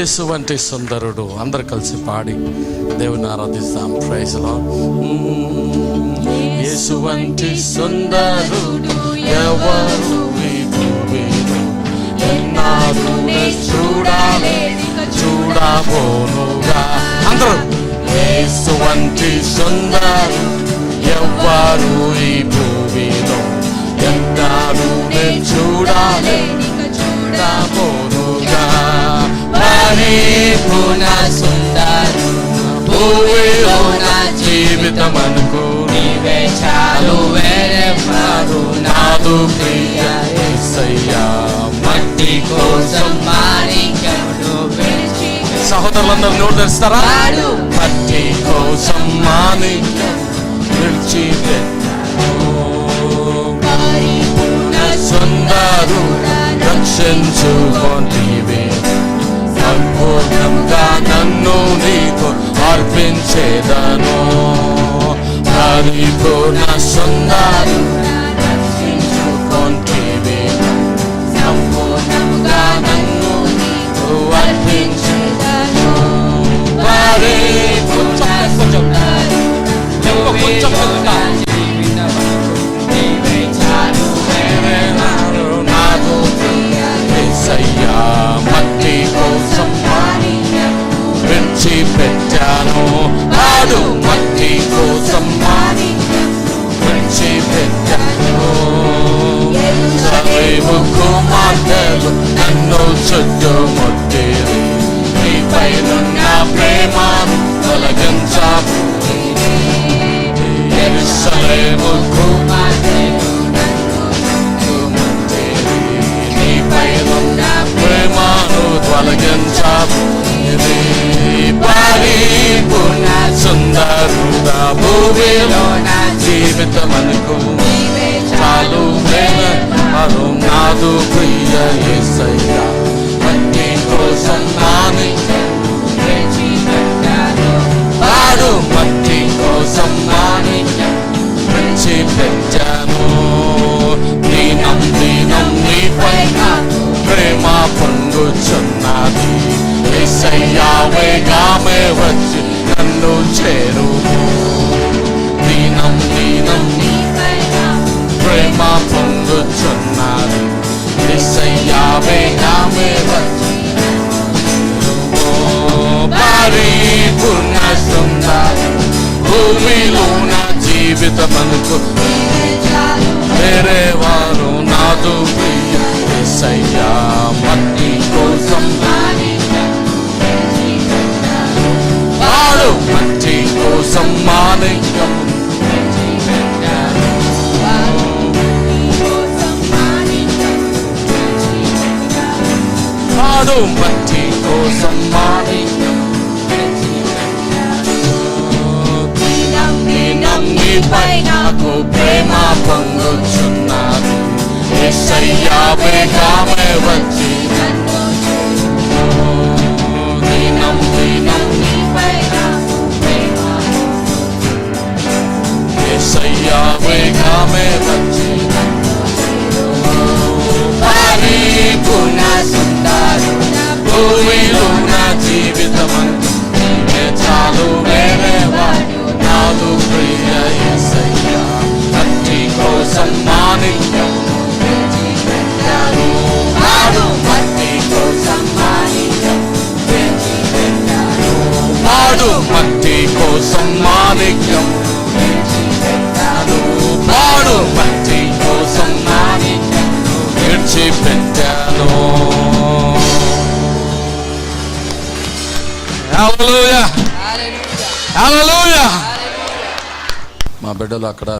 యేసు వంటి సుందరుడు. అందరు కలిసి పాడి దేవుని ఆరాధిస్తాం. ప్రైజ్లో యేసు వంటి సుందరుడు ఎవరు ఎన్నాడు చూడాలి. చూడబోనుగా. అందరూ యేసు వంటి సుందరుడు ఎవ్వరు ఈ భూమిలో ఎన్నాడు చూడాలి. చూడబోనుగా. పరిపూర్ణ సుందరు. భూమిలో నా జీవితం అనుకో నీవే చాలు వేరెవ్వరు నాదు ప్రియ యేసయ్యా మట్టి కోసం మాణిక్యమును పిలిచి. సహోదరులందరూ నోరు తెరుస్తారా? మట్టి కోసం మాని విడిచి పరిపూర్ణ సుందరు. రక్షించుకొంటివే నన్ను నీకు అర్పించేదను పరిపూర్ణ సుందరు రక్షించుకొంటివే నన్ను చుట్టుముట్టేది నీపైనున్న ప్రేమను తొలగించాము ఎరుసలేము పొంగుచున్నది యేసయ్యా వేగామే వచ్చి నన్ను చేరు భూమిలో నా జీవితం అనుకో వేరే వారు నాదు ప్రియ మట్టి కోసం. వాడు మట్టి కోసం మానికం వాడు మట్టి కోసం మా నాకు ప్రేమ పొంగుచున్నాను యేసయ్యా వేగామే వచ్చి దీనం దీనం యేసయ్యా వేగామే వచ్చి పరిపూర్ణ సుందరు భూమిలో నా జీవితం చాలు. మా బిడ్డలు అక్కడ